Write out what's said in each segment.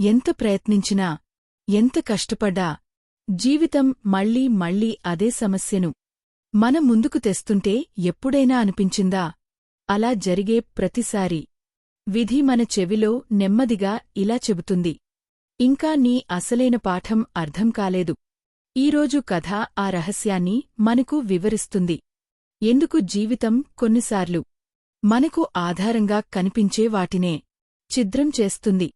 ఎంత ప్రయత్నించినా ఎంత కష్టపడ్డా జీవితం మళ్ళీ మళ్ళీ అదే సమస్యను. మన ముందుకు తెస్తుంటే ఎప్పుడైనా అనిపించిందా? అలా జరిగే ప్రతిసారి. విధి మన చెవిలో నెమ్మదిగా ఇలా చెబుతుంది. ఇంకా నీ అసలైన పాఠం అర్థం కాలేదు. ఈరోజు కథ ఆ రహస్యాన్ని మనకు వివరిస్తుంది. ఎందుకు జీవితం కొన్నిసార్లు మనకు ఆధారంగా కనిపించే వాటినే ఛిద్రం చేస్తుంది.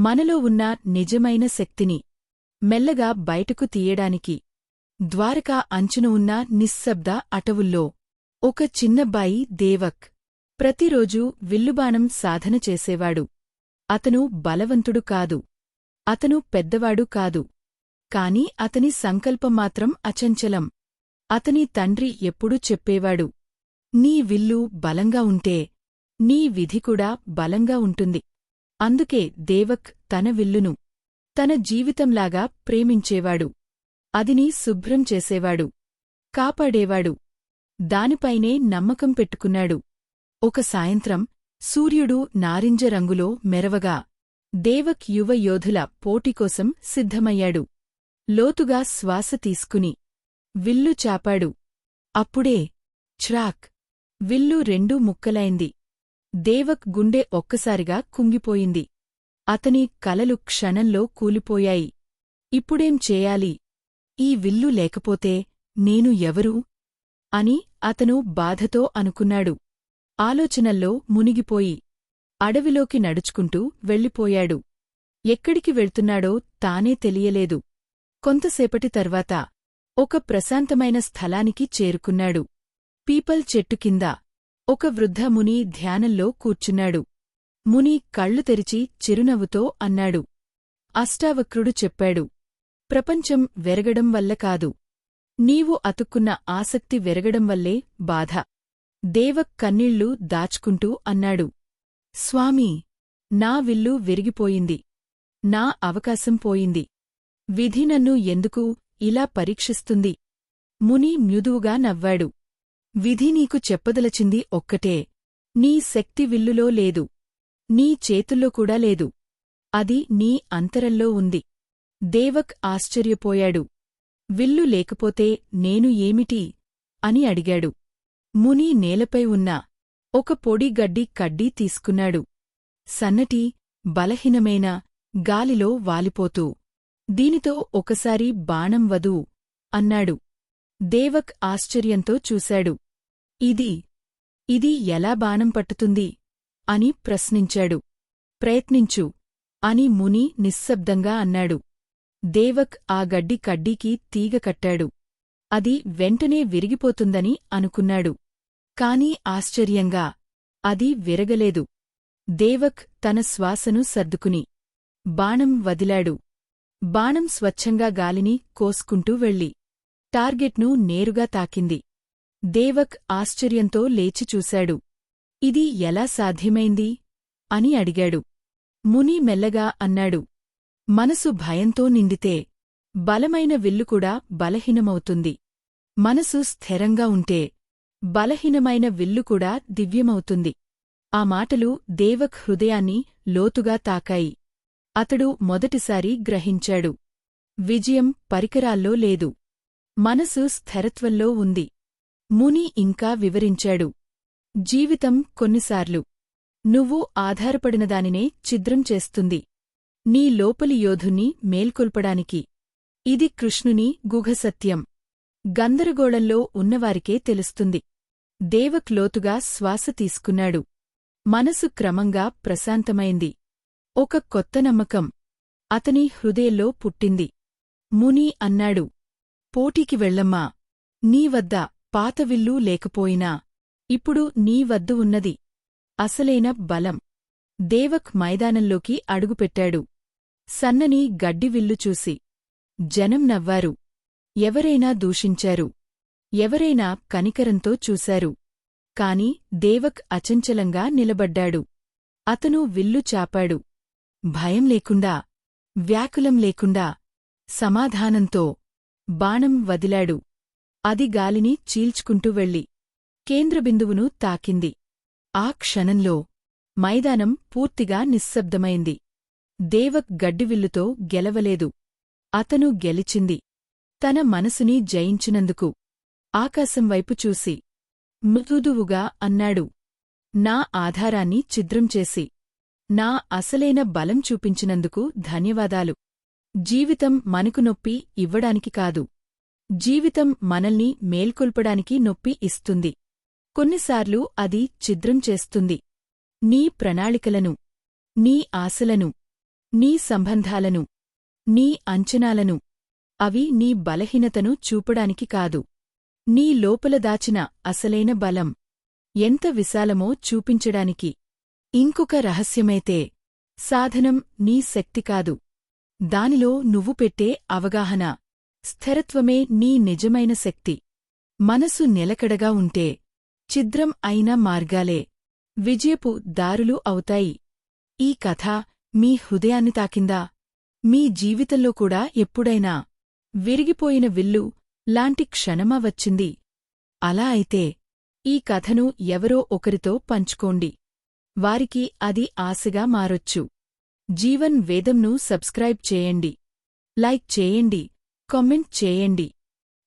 మనలో ఉన్న నిజమైన శక్తిని మెల్లగా బయటకు తీయడానికి ద్వారకా అంచున ఉన్న నిశ్శబ్ద అటవుల్లో ఒక చిన్నబ్బాయి దేవక్ ప్రతిరోజూ విల్లుబాణం సాధన చేసేవాడు. అతను బలవంతుడు కాదు. అతను పెద్దవాడు కాదు. కాని అతని సంకల్పం మాత్రం అచంచలం. అతని తండ్రి ఎప్పుడూ చెప్పేవాడు నీ విల్లు బలంగా ఉంటే నీ విధి కూడా బలంగా ఉంటుంది. అందుకే దేవక్ తన విల్లును తన జీవితంలాగా ప్రేమించేవాడు. అదిని శుభ్రం చేసేవాడు. కాపాడేవాడు. దానిపైనే నమ్మకం పెట్టుకున్నాడు. ఒక సాయంత్రం సూర్యుడు నారింజ రంగులో మెరవగా దేవక్ యువ యోధుల పోటీకోసం సిద్ధమయ్యాడు. లోతుగా శ్వాస తీసుకుని విల్లు చాపాడు. అప్పుడే ఛ్రాక్! విల్లు రెండూ ముక్కలైంది. దేవక్ గుండె ఒక్కసారిగా కుంగిపోయింది. అతని కలలు క్షణంలో కూలిపోయాయి. ఇప్పుడేం చేయాలి? ఈ విల్లు లేకపోతే నేను ఎవరు? అని అతను బాధతో అనుకున్నాడు. ఆలోచనల్లో మునిగిపోయి అడవిలోకి నడుచుకుంటూ వెళ్ళిపోయాడు. ఎక్కడికి వెళ్తున్నాడో తానే తెలియలేదు. కొంతసేపటి తర్వాత ఒక ప్రశాంతమైన స్థలానికి చేరుకున్నాడు. పీపల్ చెట్టు కింద ఒక వృద్ధ ముని ధ్యానంలో కూర్చున్నాడు. ముని కళ్ళు తెరిచి చిరునవ్వుతో అన్నాడు. అష్టావక్రుడు చెప్పాడు. ప్రపంచం వెరగడం వల్ల కాదు. నీవు అతుక్కున్న ఆసక్తి వెరగడం వల్లే బాధ. దేవక్ కన్నీళ్ళు దాచుకుంటూ అన్నాడు. స్వామీ నా విల్లు విరిగిపోయింది. నా అవకాశం పోయింది. విధి నన్ను ఎందుకు ఇలా పరీక్షిస్తుంది? ముని మ్యుదువుగా నవ్వాడు. విధి నీకు చెప్పదలచింది ఒక్కటే. నీ శక్తి విల్లులో లేదు. నీ చేతుల్లో కూడా లేదు. అది నీ అంతరంలో ఉంది. దేవక్ ఆశ్చర్యపోయాడు. విల్లు లేకపోతే నేను ఏమిటి? అని అడిగాడు. ముని నేలపై ఉన్న ఒక పొడి గడ్డి కడ్డీ తీసుకున్నాడు. సన్నటి బలహీనమైన గాలిలో వాలిపోతూ దీనితో ఒకసారి బాణం వదూ అన్నాడు. దేవక్ ఆశ్చర్యంతో చూశాడు. ఇది ఇది ఎలా బాణం పట్టుతుంది? అని ప్రశ్నించాడు. ప్రయత్నించు అని ముని నిశ్శబ్దంగా అన్నాడు. దేవక్ ఆ గడ్డి కడ్డీకి తీగ కట్టాడు. అది వెంటనే విరిగిపోతుందని అనుకున్నాడు. కాని ఆశ్చర్యంగా అది విరగలేదు. దేవక్ తన శ్వాసను సర్దుకుని బాణం వదిలాడు. బాణం స్వచ్ఛంగా గాలిని కోసుకుంటూ వెళ్ళి టార్గెట్ను నేరుగా తాకింది. దేవక్ ఆశ్చర్యంతో లేచి చూశాడు. ఇది ఎలా సాధ్యమైంది? అని అడిగాడు. ముని మెల్లగా అన్నాడు. మనసు భయంతో నిండితే బలమైన విల్లు కూడా బలహీనమవుతుంది. మనసు స్థిరంగా ఉంటే బలహీనమైన విల్లు కూడా దివ్యమవుతుంది. ఆ మాటలు దేవక్ హృదయాన్ని లోతుగా తాకాయి. అతడు మొదటిసారి గ్రహించాడు. విజయం పరికరాల్లో లేదు. మనసు స్థిరత్వంలో ఉంది. ముని ఇంకా వివరించాడు. జీవితం కొన్నిసార్లు నువ్వు ఆధారపడినదానినే ఛిద్రం చేస్తుంది. నీ లోపలి యోధుని మేల్కొల్పడానికి. ఇది కృష్ణుని గుఘసత్యం గందరగోళంలో ఉన్నవారికే తెలుస్తుంది. దేవక్ లోతుగా శ్వాస తీసుకున్నాడు. మనసు క్రమంగా ప్రశాంతమైంది. ఒక కొత్త నమ్మకం. అతని హృదయంలో పుట్టింది. ముని అన్నాడు. పోటీకి వెళ్ళమ్మా. నీవద్ద పాతవిల్లూ పాతవిల్లు లేకపోయినా ఇప్పుడు నీవద్దు ఉన్నది. అసలైన బలం. దేవక్ మైదానంలోకి అడుగుపెట్టాడు. సన్నని గడ్డివిల్లు చూసి. జనం నవ్వారు. ఎవరైనా దూషించారు. ఎవరైనా కనికరంతో చూశారు. కాని దేవక్ అచంచలంగా నిలబడ్డాడు. అతను విల్లు చాపాడు. భయం లేకుండా వ్యాకులం లేకుండా సమాధానంతో బాణం వదిలాడు. అది గాలిని చీల్చుకుంటూ వెళ్ళి కేంద్రబిందువును తాకింది. ఆ క్షణంలో మైదానం పూర్తిగా నిశ్శబ్దమైంది. దేవక్ గడ్డివిల్లుతో గెలవలేదు. అతను గెలిచింది. తన మనసుని జయించినందుకు ఆకాశం వైపు చూసి మృదువుగా అన్నాడు. నా ఆధారాన్ని ఛిద్రం చేసి నా అసలైన బలం చూపించినందుకు ధన్యవాదాలు. జీవితం మనకు నొప్పి ఇవ్వడానికి కాదు. జీవితం మనల్ని మేల్కొల్పడానికి నొప్పి ఇస్తుంది. కొన్నిసార్లు అది ఛిద్రం చేస్తుంది. నీ ప్రణాళికలను నీ ఆశలను నీ సంబంధాలను నీ అంచనాలను అవి నీ బలహీనతను చూపడానికి కాదు. నీ లోపల దాచిన అసలైన బలం ఎంత విశాలమో చూపించడానికి. ఇంకొక రహస్యమైతే సాధనం నీ శక్తి కాదు. దానిలో నువ్వు పెట్టే అవగాహన స్థిరత్వమే నీ నిజమైన శక్తి. మనసు నిలకడగా ఉంటే ఛిద్రం అయిన మార్గాలే విజయపు దారులు అవుతాయి. ఈ కథ మీ హృదయాన్ని తాకిందా? మీ జీవితంలో కూడా ఎప్పుడైనా విరిగిపోయిన విల్లు లాంటి క్షణమా వచ్చింది? అలా అయితే ఈ కథను ఎవరో ఒకరితో పంచుకోండి. వారికి అది ఆశగా మారొచ్చు. జీవన్ వేదంను సబ్స్క్రైబ్ చేయండి. లైక్ చేయండి. కామెంట్ చేయండి.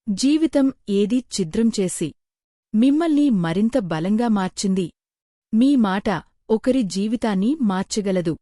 జీవితం ఏది ఛిద్రం చేసి మిమ్మల్ని మరింత బలంగా మార్చింది. మీ మాట ఒకరి జీవితాన్ని మార్చగలదు.